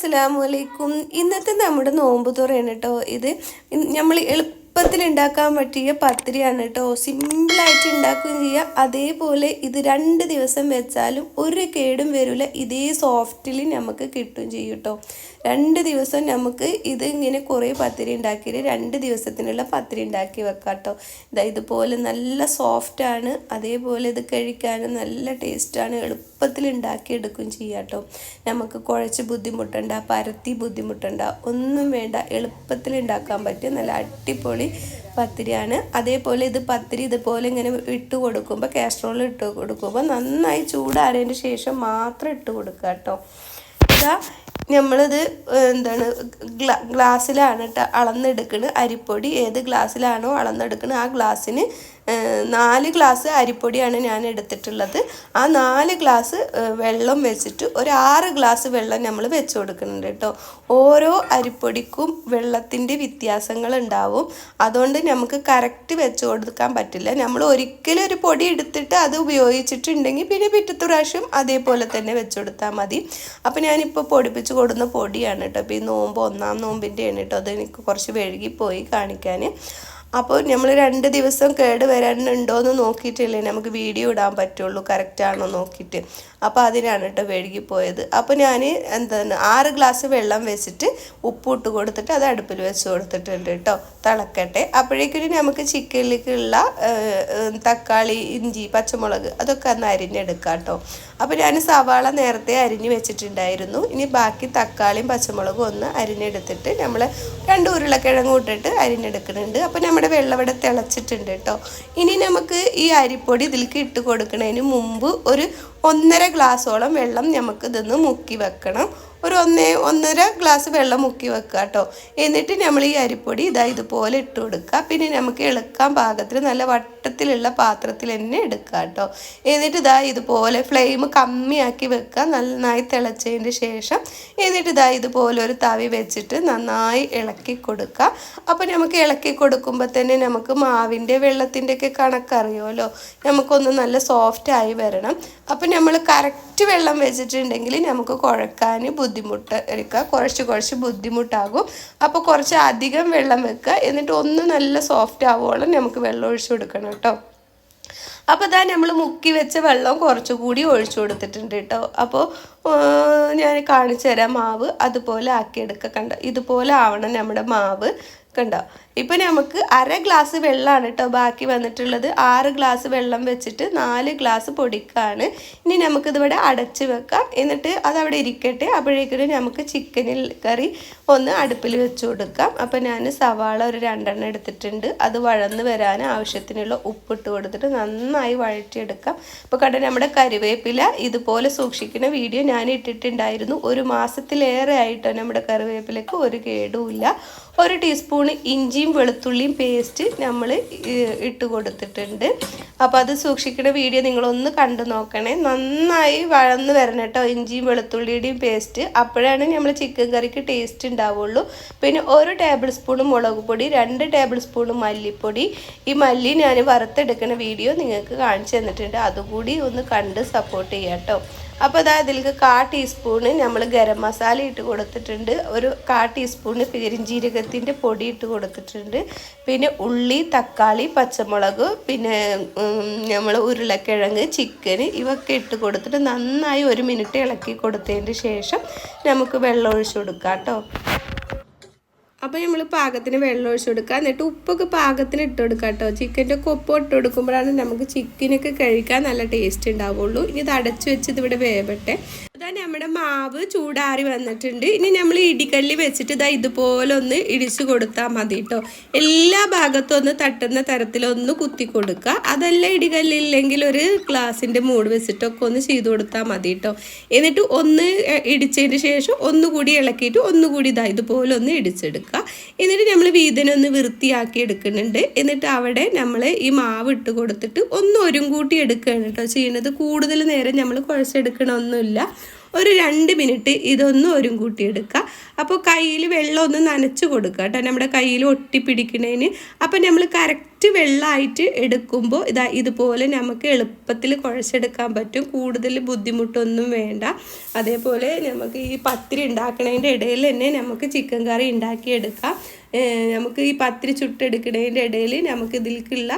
അസ്സലാമു അലൈക്കും ഇന്നത്തെ നമ്മുടെ നോമ്പ് തുറയാണ് കേട്ടോ. ഇത് നമ്മൾ എളുപ്പത്തിൽ ഉണ്ടാക്കാൻ പറ്റിയ പത്തിരിയാണ് കേട്ടോ. സിമ്പിളായിട്ട് ഉണ്ടാക്കുകയും ചെയ്യുക അതേപോലെ ഇത് രണ്ട് ദിവസം വെച്ചാലും ഒരു കേടും വരില്ല ഇതേ സോഫ്റ്റിൽ നമുക്ക് കിട്ടും ചെയ്യും കേട്ടോ. രണ്ട് ദിവസം നമുക്ക് ഇത് ഇങ്ങനെ കുറേ പത്തിരി ഉണ്ടാക്കിയിട്ട് രണ്ട് ദിവസത്തിനുള്ള പത്തിരി ഉണ്ടാക്കി വെക്കാം കേട്ടോ. ഇതാ ഇതുപോലെ നല്ല സോഫ്റ്റാണ്. അതേപോലെ ഇത് കഴിക്കാനും നല്ല ടേസ്റ്റാണ്. എളുപ്പത്തിൽ ഉണ്ടാക്കി എടുക്കുകയും ചെയ്യാം കേട്ടോ നമുക്ക് കുഴച്ച് ബുദ്ധിമുട്ടണ്ട പരത്തി ബുദ്ധിമുട്ടണ്ട ഒന്നും വേണ്ട. എളുപ്പത്തിൽ ഉണ്ടാക്കാൻ പറ്റും. നല്ല അടിപൊളി പത്തിരിയാണ്. അതേപോലെ ഇത് പത്തിരി ഇതുപോലെ ഇങ്ങനെ ഇട്ട് കൊടുക്കുമ്പോൾ കാസ്ട്രോൾ ഇട്ട് കൊടുക്കുമ്പോൾ നന്നായി ചൂടാറിയതിന് ശേഷം മാത്രം ഇട്ട് കൊടുക്കുക കേട്ടോ. ഇതാ നമ്മളിത് എന്താണ് ഗ്ലാ ഗ്ലാസ്സിലാണ് അളന്നെടുക്കുന്നത് അരിപ്പൊടി ഏത് ഗ്ലാസ്സിലാണോ അളന്നെടുക്കുന്നത് ആ ഗ്ലാസ്സിന് നാല് ഗ്ലാസ് അരിപ്പൊടിയാണ് ഞാൻ എടുത്തിട്ടുള്ളത്. ആ നാല് ഗ്ലാസ് വെള്ളം വെച്ചിട്ട് ഒരു ആറ് ഗ്ലാസ് വെള്ളം നമ്മൾ വെച്ച് കൊടുക്കുന്നുണ്ട് കേട്ടോ. ഓരോ അരിപ്പൊടിക്കും വെള്ളത്തിന്റെ വ്യത്യാസങ്ങൾ ഉണ്ടാവും. അതുകൊണ്ട് നമുക്ക് കറക്റ്റ് വെച്ച് കൊടുക്കാൻ പറ്റില്ല. നമ്മൾ ഒരിക്കലും ഒരു പൊടി എടുത്തിട്ട് അത് ഉപയോഗിച്ചിട്ടുണ്ടെങ്കിൽ പിന്നെ പിറ്റത്തെ പ്രാവശ്യം അതേപോലെ തന്നെ വെച്ച് കൊടുത്താൽ മതി. അപ്പോൾ ഞാനിപ്പോൾ പൊടിപ്പിച്ച് കൊടുക്കുന്ന പൊടിയാണ് കേട്ടോ. അപ്പോൾ ഈ നോമ്പ് ഒന്നാം നോമ്പിന്റെയാണ് കേട്ടോ. അത് എനിക്ക് കുറച്ച് വെഴുകിപ്പോയി കാണിക്കാൻ. അപ്പോൾ നമ്മൾ രണ്ട് ദിവസം കേട് വരാനുണ്ടോ എന്ന് നോക്കിയിട്ടില്ലേ നമുക്ക് വീഡിയോ ഇടാൻ പറ്റുള്ളൂ കറക്റ്റാണോ നോക്കിയിട്ട്. അപ്പോൾ അതിനാണ് കേട്ടോ വഴുകിപ്പോയത്. അപ്പോൾ ഞാൻ എന്താണ് ആറ് ഗ്ലാസ് വെള്ളം വെച്ചിട്ട് ഉപ്പിട്ട് കൊടുത്തിട്ട് അത് അടുപ്പിൽ വെച്ച് കൊടുത്തിട്ടുണ്ട് കേട്ടോ. തിളക്കട്ടെ. അപ്പോഴേക്കും നമുക്ക് ചിക്കനിലേക്കുള്ള തക്കാളി ഇഞ്ചി പച്ചമുളക് അതൊക്കെ ഒന്ന് അരിഞ്ഞെടുക്കാം കേട്ടോ. അപ്പോൾ ഞാൻ സവാള നേരത്തെ അരിഞ്ഞ് വെച്ചിട്ടുണ്ടായിരുന്നു. ഇനി ബാക്കി തക്കാളിയും പച്ചമുളകും ഒന്ന് അരിഞ്ഞെടുത്തിട്ട് നമ്മൾ രണ്ട് ഉരുളക്കിഴങ്ങ് ഇട്ടിട്ട് അരിഞ്ഞെടുക്കുന്നുണ്ട്. അപ്പോൾ നമ്മുടെ വെള്ളവിടെ തിളച്ചിട്ടുണ്ട് കേട്ടോ ഇനി നമുക്ക് ഈ അരിപ്പൊടി ഇതിലേക്ക് ഇട്ട് കൊടുക്കുന്നതിന് മുമ്പ് ഒരു ഒന്നര ഗ്ലാസ്സോളം വെള്ളം നമുക്ക് ഇതൊന്ന് മുക്കി വെക്കണം. ഒരു ഒന്നേ ഒന്നര ഗ്ലാസ് വെള്ളം മുക്കി വെക്കുക കേട്ടോ. എന്നിട്ട് നമ്മൾ ഈ അരിപ്പൊടി ഇതാ ഇതുപോലെ ഇട്ട് കൊടുക്കുക. പിന്നെ നമുക്ക് ഇളക്കാൻ പാകത്തിന് നല്ല വട്ടത്തിലുള്ള പാത്രത്തിൽ തന്നെ എടുക്കുക കേട്ടോ. എന്നിട്ട് ഇതാ ഇതുപോലെ ഫ്ലെയിം കമ്മിയാക്കി വെക്കുക. നന്നായി തിളച്ചതിന് ശേഷം എന്നിട്ട് ഇതാ ഇതുപോലെ ഒരു തവി വെച്ചിട്ട് നന്നായി ഇളക്കി കൊടുക്കുക. അപ്പോൾ നമുക്ക് ഇളക്കി കൊടുക്കുമ്പോൾ തന്നെ നമുക്ക് മാവിന്റെ വെള്ളത്തിന്റെ ഒക്കെ കണക്കറിയുമല്ലോ നമുക്കൊന്ന് നല്ല സോഫ്റ്റ് ആയി വരണം. അപ്പോൾ നമ്മൾ കറക്റ്റ് വെള്ളം വെച്ചിട്ടുണ്ടെങ്കിൽ നമുക്ക് കുഴക്കാൻ ബുദ്ധിമുട്ട് എടുക്കുക. കുറച്ച് കുറച്ച് ബുദ്ധിമുട്ടാകും. അപ്പോൾ കുറച്ച് അധികം വെള്ളം വെക്കുക. എന്നിട്ട് ഒന്ന് നല്ല സോഫ്റ്റ് ആവുകയോളം നമുക്ക് വെള്ളം ഒഴിച്ചു കൊടുക്കണം കേട്ടോ. അപ്പോൾ ഇതാ നമ്മൾ മുക്കി വെച്ച വെള്ളം കുറച്ചുകൂടി ഒഴിച്ചു കൊടുത്തിട്ടുണ്ട് കേട്ടോ. അപ്പോൾ ഞാൻ കാണിച്ചു തരാം മാവ്. അതുപോലെ ആക്കിയെടുക്കുക കണ്ടോ? ഇതുപോലെ ആവണം നമ്മുടെ മാവ്. കണ്ടോ? ഇപ്പം നമുക്ക് അര ഗ്ലാസ് വെള്ളമാണ് കേട്ടോ ബാക്കി വന്നിട്ടുള്ളത്. ആറ് ഗ്ലാസ് വെള്ളം വെച്ചിട്ട് നാല് ഗ്ലാസ് പൊടിക്കാണ്. ഇനി നമുക്കിതിവിടെ അടച്ച് വെക്കാം. എന്നിട്ട് അതവിടെ ഇരിക്കട്ടെ. അപ്പോഴേക്കും നമുക്ക് ചിക്കനിൽ കറി ഒന്ന് അടുപ്പിൽ വെച്ച് കൊടുക്കാം. അപ്പം ഞാൻ സവാള ഒരു രണ്ടെണ്ണം എടുത്തിട്ടുണ്ട്. അത് വഴന്ന് വരാൻ ആവശ്യത്തിനുള്ള ഉപ്പിട്ട് കൊടുത്തിട്ട് നന്നായി വഴറ്റിയെടുക്കാം. അപ്പോൾ കണ്ട നമ്മുടെ കറിവേപ്പില ഇതുപോലെ സൂക്ഷിക്കുന്ന വീഡിയോ ഞാൻ ഇട്ടിട്ടുണ്ടായിരുന്നു. ഒരു മാസത്തിലേറെ ആയിട്ടോ നമ്മുടെ കറിവേപ്പിലക്ക് ഒരു കേടുമില്ല ഒരു ടീസ്പൂൺ ഇഞ്ചിയും വെളുത്തുള്ളിയും പേസ്റ്റ് നമ്മൾ ഇട്ട് കൊടുത്തിട്ടുണ്ട്. അപ്പോൾ അത് സൂക്ഷിക്കുന്ന വീഡിയോ നിങ്ങളൊന്ന് കണ്ടു നോക്കണേ. നന്നായി വഴന്ന് വരണം കേട്ടോ. ഇഞ്ചിയും വെളുത്തുള്ളിയുടെയും പേസ്റ്റ് അപ്പോഴാണ് നമ്മൾ ചിക്കൻ കറിക്ക് ടേസ്റ്റ് ഉണ്ടാവുള്ളൂ. പിന്നെ ഒരു ടേബിൾ സ്പൂൺ മുളക് പൊടി രണ്ട് ടേബിൾ സ്പൂൺ മല്ലിപ്പൊടി. ഈ മല്ലി ഞാൻ വറുത്തെടുക്കുന്ന വീഡിയോ നിങ്ങൾക്ക് കാണിച്ചു തന്നിട്ടുണ്ട്. അതുകൂടി ഒന്ന് കണ്ട് സപ്പോർട്ട് ചെയ്യാം കേട്ടോ. അപ്പോൾ അതായത് ഇതിലേക്ക് കാ ടീസ്പൂണ് നമ്മൾ ഗരം മസാല ഇട്ട് കൊടുത്തിട്ടുണ്ട്. ഒരു കാ ടീസ്പൂണ് പെരിഞ്ജീരകത്തിന്റെ പൊടി ഇട്ട് കൊടുത്തിട്ടുണ്ട്. പിന്നെ ഉള്ളി തക്കാളി പച്ചമുളക് പിന്നെ നമ്മൾ ഉരുളക്കിഴങ്ങ് ചിക്കൻ ഇവയൊക്കെ ഇട്ട് കൊടുത്തിട്ട് നന്നായി ഒരു മിനിറ്റ് ഇളക്കി കൊടുത്തതിന് ശേഷം നമുക്ക് വെള്ളം ഒഴിച്ചു കൊടുക്കാം കേട്ടോ. അപ്പോൾ നമ്മൾ പാകത്തിന് വെള്ളം ഒഴിച്ച് കൊടുക്കുക. എന്നിട്ട് ഉപ്പൊക്കെ പാകത്തിന് ഇട്ട് കൊടുക്കുക കേട്ടോ. ചിക്കന്റെ ഒക്കെ ഉപ്പ് ഇട്ട് കൊടുക്കുമ്പോഴാണ് നമുക്ക് ചിക്കനൊക്കെ കഴിക്കാൻ നല്ല ടേസ്റ്റ് ഉണ്ടാവുള്ളൂ. ഇനി ഇത് അടച്ചു വെച്ച് ഇതിവിടെ വേവട്ടെ. ഇതാ നമ്മുടെ മാവ് ചൂടാറി വന്നിട്ടുണ്ട്. ഇനി നമ്മൾ ഇടിക്കല്ലി വെച്ചിട്ട് ഇതാ ഇതുപോലെ ഒന്ന് ഇടിച്ചു കൊടുത്താൽ മതി കേട്ടോ എല്ലാ ഭാഗത്തും ഒന്ന് തട്ടുന്ന തരത്തിലൊന്ന് കുത്തി കൊടുക്കുക. അതല്ല ഇടികല്ലില്ലെങ്കിൽ ഒരു ഗ്ലാസിന്റെ മൂട് വെച്ചിട്ടൊക്കെ ഒന്ന് ചെയ്തു കൊടുത്താൽ മതി കേട്ടോ എന്നിട്ട് ഒന്ന് ഇടിച്ചതിന് ശേഷം ഒന്നുകൂടി ഇളക്കിയിട്ട് ഒന്നുകൂടി ഇതാ ഇതുപോലെ ഒന്ന് ഇടിച്ചെടുക്കുക. എന്നിട്ട് നമ്മൾ വീതനൊന്ന് വൃത്തിയാക്കി എടുക്കുന്നുണ്ട്. എന്നിട്ട് അവിടെ നമ്മൾ ഈ മാവ് ഇട്ട് കൊടുത്തിട്ട് ഒന്ന് ഒരും കൂട്ടി എടുക്കുകയാണ് കേട്ടോ ചെയ്യുന്നത്. കൂടുതൽ നേരം നമ്മൾ കുഴച്ചെടുക്കണമൊന്നുമില്ല. ഒരു രണ്ട് മിനിറ്റ് ഇതൊന്നും ഒരു കൂട്ടിയെടുക്കുക അപ്പോൾ കയ്യിൽ വെള്ളം ഒന്ന് നനച്ച് കൊടുക്കുക കേട്ടോ. നമ്മുടെ കയ്യിൽ ഒട്ടിപ്പിടിക്കുന്നതിന് അപ്പോൾ നമ്മൾ കറക്റ്റ് വെള്ളമായിട്ട് എടുക്കുമ്പോൾ ഇതാ ഇതുപോലെ നമുക്ക് എളുപ്പത്തിൽ കുഴച്ചെടുക്കാൻ പറ്റും. കൂടുതൽ ബുദ്ധിമുട്ടൊന്നും വേണ്ട. അതേപോലെ നമുക്ക് ഈ പത്തിരി ഉണ്ടാക്കണതിന്റെ ഇടയിൽ തന്നെ നമുക്ക് ചിക്കൻ കറി ഉണ്ടാക്കിയെടുക്കാം. നമുക്ക് ഈ പത്തിരി ചുട്ടെടുക്കുന്നതിന്റെ ഇടയിൽ നമുക്ക് ഇതിലേക്കുള്ള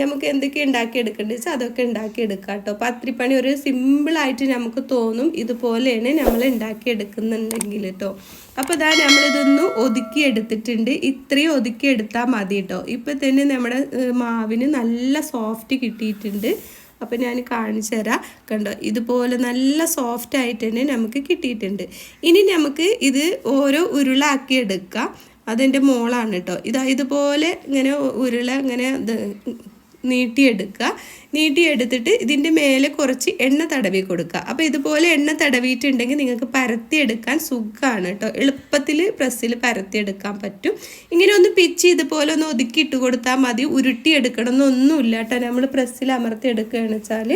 നമുക്ക് എന്തൊക്കെ ഉണ്ടാക്കിയെടുക്കേണ്ടത് വെച്ചാൽ അതൊക്കെ ഉണ്ടാക്കിയെടുക്കാം കേട്ടോ. പത്തിരിപ്പണി ഒരു സിമ്പിളായിട്ട് നമുക്ക് തോന്നും ഇതുപോലെയാണ് നമ്മൾ ഉണ്ടാക്കിയെടുക്കുന്നുണ്ടെങ്കിൽ കേട്ടോ. അപ്പോൾ ഇതാ നമ്മളിതൊന്ന് ഒതുക്കി എടുത്തിട്ടുണ്ട് ഇത്രയും ഒതുക്കി എടുത്താൽ മതി കേട്ടോ ഇപ്പം തന്നെ നമ്മുടെ മാവിന് നല്ല സോഫ്റ്റ് കിട്ടിയിട്ടുണ്ട്. അപ്പോൾ ഞാൻ കാണിച്ചു തരാം. കണ്ടോ? ഇതുപോലെ നല്ല സോഫ്റ്റ് ആയിട്ട് തന്നെ നമുക്ക് കിട്ടിയിട്ടുണ്ട്. ഇനി നമുക്ക് ഇത് ഓരോ ഉരുളാക്കി എടുക്കാം. അതെന്റെ മോളാണ് കേട്ടോ ഇതാ ഇതുപോലെ ഇങ്ങനെ ഉരുള ഇങ്ങനെ നീട്ടിയെടുക്കുക. നീട്ടിയെടുത്തിട്ട് ഇതിന്റെ മേലെ കുറച്ച് എണ്ണ തടവി കൊടുക്കുക. അപ്പോൾ ഇതുപോലെ എണ്ണ തടവിയിട്ടുണ്ടെങ്കിൽ നിങ്ങൾക്ക് പരത്തിയെടുക്കാൻ സുഖമാണ് കേട്ടോ. എളുപ്പത്തിൽ പ്രസ്സിൽ പരത്തിയെടുക്കാൻ പറ്റും. ഇങ്ങനെ ഒന്ന് പിച്ച് ഇതുപോലെ ഒന്ന് ഒതുക്കി ഇട്ട് കൊടുത്താൽ മതി. ഉരുട്ടിയെടുക്കണം എന്നൊന്നുമില്ല കേട്ടോ. നമ്മൾ പ്രസ്സിൽ അമർത്തി എടുക്കുകയാണ് വെച്ചാൽ.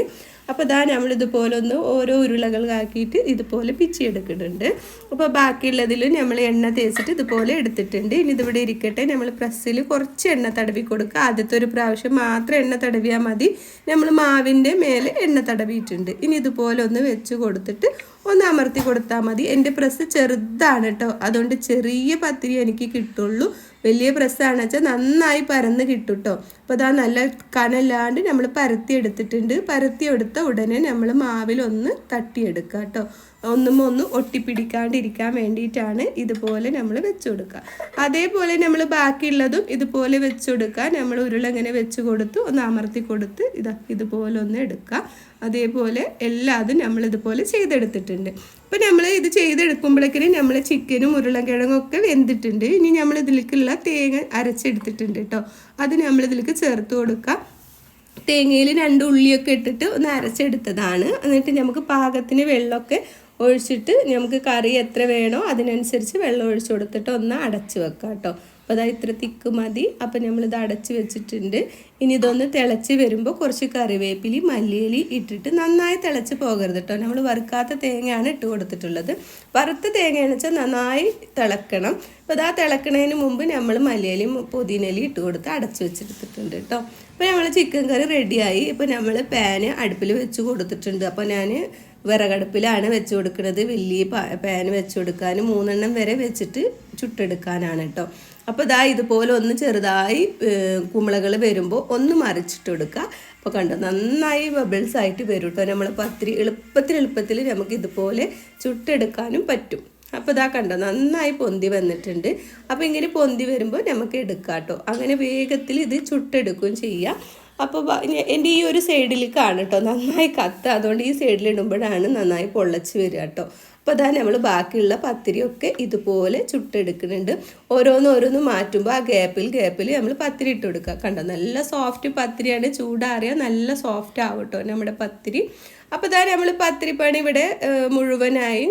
അപ്പോൾ ഇതാ നമ്മൾ ഇതുപോലെ ഒന്ന് ഓരോ ഉരുളകളാക്കിയിട്ട് ഇതുപോലെ പിച്ചിയെടുക്കുന്നുണ്ട് അപ്പോൾ ബാക്കിയുള്ളതിൽ നമ്മൾ എണ്ണ തേച്ചിട്ട് ഇതുപോലെ എടുത്തിട്ടുണ്ട്. ഇനി ഇതിവിടെ ഇരിക്കട്ടെ. നമ്മൾ പ്രസ്സിൽ കുറച്ച് എണ്ണ തടവി കൊടുക്കുക. ആദ്യത്തെ ഒരു പ്രാവശ്യം മാത്രം എണ്ണ തടവിയാൽ മതി. നമ്മൾ മാവിന്റെ മേലെ എണ്ണ തടവിയിട്ടുണ്ട്. ഇനി ഇതുപോലെ ഒന്ന് വെച്ച് കൊടുത്തിട്ട് ഒന്ന് അമർത്തി കൊടുത്താൽ മതി. എന്റെ പ്രസ് ചെറുതാണ് കേട്ടോ. അതുകൊണ്ട് ചെറിയ പത്തിരി എനിക്ക് കിട്ടുള്ളൂ. വലിയ പ്രസ്സാണ് വെച്ചാൽ നന്നായി പരന്ന് കിട്ടും കേട്ടോ. അപ്പോൾ അതാ നല്ല കനല്ലാണ്ട് നമ്മൾ പരത്തി എടുത്തിട്ടുണ്ട്. പരത്തി എടുത്ത ഉടനെ നമ്മൾ മാവിലൊന്ന് തട്ടിയെടുക്കുക കേട്ടോ. ഒന്നും ഒന്ന് ഒട്ടിപ്പിടിക്കാണ്ടിരിക്കാൻ വേണ്ടിയിട്ടാണ് ഇതുപോലെ നമ്മൾ വെച്ച് കൊടുക്കുക. അതേപോലെ നമ്മൾ ബാക്കിയുള്ളതും ഇതുപോലെ വെച്ച് കൊടുക്കുക. നമ്മൾ ഉരുളങ്ങനെ വെച്ച് കൊടുത്ത് ഒന്ന് അമർത്തി കൊടുത്ത് ഇതാ ഇതുപോലെ ഒന്ന് എടുക്കുക. അതേപോലെ എല്ലാതും നമ്മൾ ഇതുപോലെ ചെയ്തെടുത്തിട്ടുണ്ട്. അപ്പോൾ നമ്മൾ ഇത് ചെയ്തെടുക്കുമ്പോഴേക്കിനും നമ്മൾ ചിക്കനും ഉരുളക്കിഴങ്ങും ഒക്കെ വെന്തിട്ടുണ്ട്. ഇനി നമ്മൾ ഇതിലേക്കുള്ള തേങ്ങ അരച്ചെടുത്തിട്ടുണ്ട് കേട്ടോ. അത് നമ്മൾ ഇതിലേക്ക് ചേർത്ത് കൊടുക്കുക. തേങ്ങയിൽ രണ്ട് ഉള്ളിയൊക്കെ ഇട്ടിട്ട് ഒന്ന് അരച്ചെടുത്തതാണ്. എന്നിട്ട് നമുക്ക് പാകത്തിന് വെള്ളമൊക്കെ ഒഴിച്ചിട്ട് നമുക്ക് കറി എത്ര വേണോ അതിനനുസരിച്ച് വെള്ളം ഒഴിച്ചു കൊടുത്തിട്ട് ഒന്ന് അടച്ചു വെക്കാം കേട്ടോ. അപ്പോൾ അതായത് ഇത്ര തിക്ക് മതി. അപ്പം നമ്മളിത് അടച്ചു വെച്ചിട്ടുണ്ട്. ഇനി ഇതൊന്ന് തിളച്ച് വരുമ്പോൾ കുറച്ച് കറിവേപ്പിലി മല്ലിയിലി ഇട്ടിട്ട് നന്നായി തിളച്ച് പോകരുത് കേട്ടോ. നമ്മൾ വറുക്കാത്ത തേങ്ങയാണ് ഇട്ട് കൊടുത്തിട്ടുള്ളത്. വറുത്ത തേങ്ങയാണെന്ന് വെച്ചാൽ നന്നായി തിളക്കണം. അപ്പോൾ അതാ തിളക്കണതിന് മുമ്പ് നമ്മൾ മല്ലിയിലും പുതിനയിലും ഇട്ട് കൊടുത്ത് അടച്ചു വെച്ചെടുത്തിട്ടുണ്ട് കേട്ടോ. അപ്പോൾ നമ്മൾ ചിക്കൻ കറി റെഡിയായി ഇപ്പോൾ നമ്മൾ പാന് അടുപ്പിൽ വെച്ച് കൊടുത്തിട്ടുണ്ട്. അപ്പോൾ ഞാൻ വിറകടുപ്പിലാണ് വെച്ച് കൊടുക്കുന്നത്. വലിയ പാൻ വെച്ച് കൊടുക്കാൻ മൂന്നെണ്ണം വരെ വെച്ചിട്ട് ചുട്ടെടുക്കാനാണ് കേട്ടോ അപ്പോൾ ഇതാ ഇതുപോലെ ഒന്ന് ചെറുതായി കുമ്പളകൾ വരുമ്പോൾ ഒന്ന് മറിച്ചിട്ട് കൊടുക്കുക അപ്പോൾ കണ്ടോ നന്നായി ബബിൾസ് ആയിട്ട് വരും കേട്ടോ നമ്മൾ പത്തിരി എളുപ്പത്തിൽ എളുപ്പത്തിൽ നമുക്ക് ഇതുപോലെ ചുട്ടെടുക്കാനും പറ്റും. അപ്പോൾ ഇതാ കണ്ടോ നന്നായി പൊന്തി വന്നിട്ടുണ്ട്. അപ്പോൾ ഇങ്ങനെ പൊന്തി വരുമ്പോൾ നമുക്ക് എടുക്കാം കേട്ടോ അങ്ങനെ വേഗത്തിൽ ഇത് ചുട്ടെടുക്കുകയും ചെയ്യാം. അപ്പോൾ എന്റെ ഈ ഒരു സൈഡിലേക്കാണ് കേട്ടോ നന്നായി കത്ത്. അതുകൊണ്ട് ഈ സൈഡിൽ ഇടുമ്പോഴാണ് നന്നായി പൊള്ളച്ച് വരിക കേട്ടോ അപ്പോൾ അതാ നമ്മൾ ബാക്കിയുള്ള പത്തിരിയൊക്കെ ഇതുപോലെ ചുട്ടെടുക്കുന്നുണ്ട്. ഓരോന്ന് ഓരോന്ന് മാറ്റുമ്പോൾ ആ ഗ്യാപ്പിൽ ഗ്യാപ്പിൽ നമ്മൾ പത്തിരി ഇട്ട് കൊടുക്കുക കണ്ടോ? നല്ല സോഫ്റ്റ് പത്തിരിയാണ്. ചൂടാറിയ നല്ല സോഫ്റ്റ് ആവട്ടോ നമ്മുടെ പത്തിരി. അപ്പോൾ ഇതാ നമ്മൾ പത്തിരി പണി ഇവിടെ മുഴുവനായി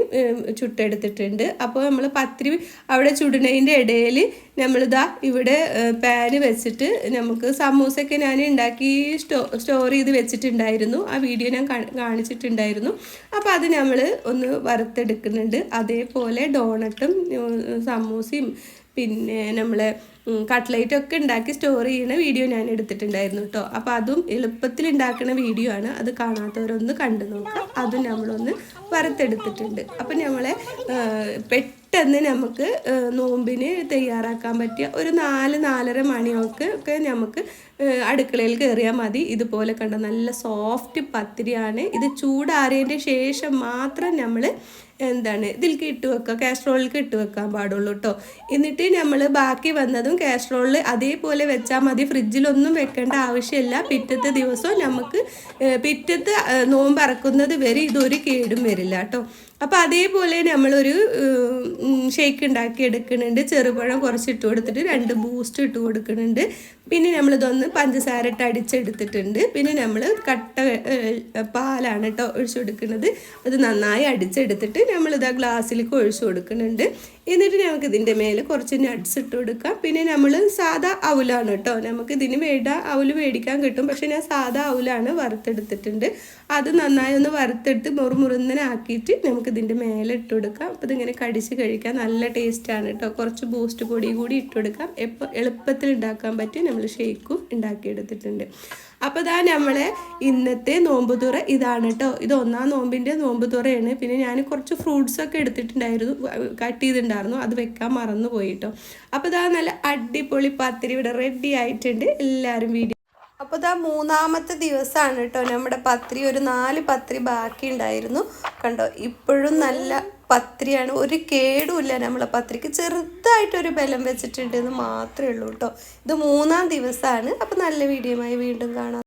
ചുട്ടെടുത്തിട്ടുണ്ട്. അപ്പോൾ നമ്മൾ പത്തിരി അവിടെ ചുടുന്നതിന്റെ ഇടയിൽ നമ്മളിതാ ഇവിടെ പാന് വെച്ചിട്ട് നമുക്ക് സമൂസയൊക്കെ ഞാൻ ഉണ്ടാക്കി സ്റ്റോ സ്റ്റോർ ചെയ്ത് വെച്ചിട്ടുണ്ടായിരുന്നു. ആ വീഡിയോ ഞാൻ കാണിച്ചിട്ടുണ്ടായിരുന്നു. അപ്പോൾ അത് നമ്മൾ ഒന്ന് വറുത്തെടുക്കുന്നുണ്ട് അതേപോലെ ഡോണട്ടും സമൂസയും പിന്നെ നമ്മളെ കട്ട്ലൈറ്റ് ഒക്കെ ഉണ്ടാക്കി സ്റ്റോർ ചെയ്യുന്ന വീഡിയോ ഞാൻ എടുത്തിട്ടുണ്ടായിരുന്നു കേട്ടോ. അപ്പോൾ അതും എളുപ്പത്തിൽ ഉണ്ടാക്കുന്ന വീഡിയോ ആണ്. അത് കാണാത്തവരൊന്ന് കണ്ടു നോക്കാം. അതും നമ്മളൊന്ന് വറുത്തെടുത്തിട്ടുണ്ട്. അപ്പം നമ്മളെ പെട്ടെന്ന് നമുക്ക് നോമ്പിന് തയ്യാറാക്കാൻ പറ്റിയ ഒരു നാല് നാലര മണിയൊക്കെ ഒക്കെ നമുക്ക് അടുക്കളയിൽ കയറിയാൽ മതി. ഇതുപോലെ കണ്ട നല്ല സോഫ്റ്റ് പത്തിരിയാണ്. ഇത് ചൂടാറിയതിന്റെ ശേഷം മാത്രം നമ്മൾ എന്താണ് ഇതിലേക്ക് ഇട്ട് വെക്കുക കാസ്ട്രോളിലേക്ക് ഇട്ട് വെക്കാൻ പാടുള്ളൂ കേട്ടോ എന്നിട്ട് നമ്മൾ ബാക്കി വന്നതും കാസ്ട്രോളിൽ അതേപോലെ വെച്ചാൽ മതി. ഫ്രിഡ്ജിലൊന്നും വെക്കേണ്ട ആവശ്യമില്ല. പിറ്റത്തെ ദിവസം നമുക്ക് പിറ്റത്തെ നോമ്പ് അറക്കുന്നത് വരെ ഇതൊരു കേടും വരില്ല കേട്ടോ അപ്പോൾ അതേപോലെ നമ്മളൊരു ഷേക്ക് ഉണ്ടാക്കി എടുക്കുന്നുണ്ട്. ചെറുപഴം കുറച്ച് ഇട്ട് കൊടുത്തിട്ട് രണ്ട് ബൂസ്റ്റ് ഇട്ട് കൊടുക്കുന്നുണ്ട്. പിന്നെ നമ്മളിതൊന്ന് പഞ്ചസാര ഇട്ട് അടിച്ചെടുത്തിട്ടുണ്ട്. പിന്നെ നമ്മൾ കട്ട പാലാണ് കേട്ടോ ഒഴിച്ചു കൊടുക്കുന്നത്. അത് നന്നായി അടിച്ചെടുത്തിട്ട് നമ്മളിത് ആ ഗ്ലാസ്സിലേക്ക് ഒഴിച്ചു കൊടുക്കുന്നുണ്ട്. എന്നിട്ട് നമുക്ക് ഇതിന്റെ മേലെ കുറച്ച് നട്ട്സ് ഇട്ട് കൊടുക്കാം. പിന്നെ നമ്മൾ സാധാ അവലാണ് കേട്ടോ നമുക്ക് ഇതിന് വേണ്ട അവൽ മേടിക്കാൻ കിട്ടും. പക്ഷേ ഞാൻ സാധാ അവലാണ് വറുത്തെടുത്തിട്ടുണ്ട്. അത് നന്നായി ഒന്ന് വറുത്തെടുത്ത് മുറുമുറുന്നനാക്കിയിട്ട് നമുക്ക് ഇതിന്റെ മേലെ ഇട്ട് കൊടുക്കാം. അപ്പോൾ ഇതിങ്ങനെ കടിച്ച് കഴിക്കാൻ നല്ല ടേസ്റ്റാണ് കേട്ടോ കുറച്ച് ബൂസ്റ്റ് പൊടി കൂടി ഇട്ട് കൊടുക്കാം. എപ്പോൾ എളുപ്പത്തിൽ ഉണ്ടാക്കാൻ പറ്റും നമ്മൾ ഷേക്കും ഉണ്ടാക്കിയെടുത്തിട്ടുണ്ട് അപ്പോൾ ഇതാ നമ്മളെ ഇന്നത്തെ നോമ്പ് തുറ ഇതാണ് കേട്ടോ ഇത് ഒന്നാം നോമ്പിന്റെ നോമ്പ് തുറയാണ്. പിന്നെ ഞാൻ കുറച്ച് ഫ്രൂട്ട്സൊക്കെ എടുത്തിട്ടുണ്ടായിരുന്നു. കട്ട് ചെയ്തിട്ടുണ്ടായിരുന്നു. അത് വെക്കാൻ മറന്നു പോയി കേട്ടോ അപ്പോൾ ഇതാ നല്ല അടിപൊളി പത്തിരി ഇവിടെ റെഡി ആയിട്ടുണ്ട്. എല്ലാവരും വീഡിയോ അപ്പോൾ ഇതാ മൂന്നാമത്തെ ദിവസമാണ് കേട്ടോ. നമ്മുടെ പത്രി ഒരു നാല് പത്രി ബാക്കി ഉണ്ടായിരുന്നു കണ്ടോ ഇപ്പോഴും നല്ല പത്രിയാണ്. ഒരു കേടുമില്ല നമ്മളെ പത്രിക്ക്. ചെറുതായിട്ടൊരു ബലം വെച്ചിട്ടുണ്ട് എന്ന് മാത്രമേ ഉള്ളൂ കേട്ടോ. ഇത് മൂന്നാം ദിവസമാണ് അപ്പോൾ നല്ല വീഡിയോയുമായി വീണ്ടും കാണാം.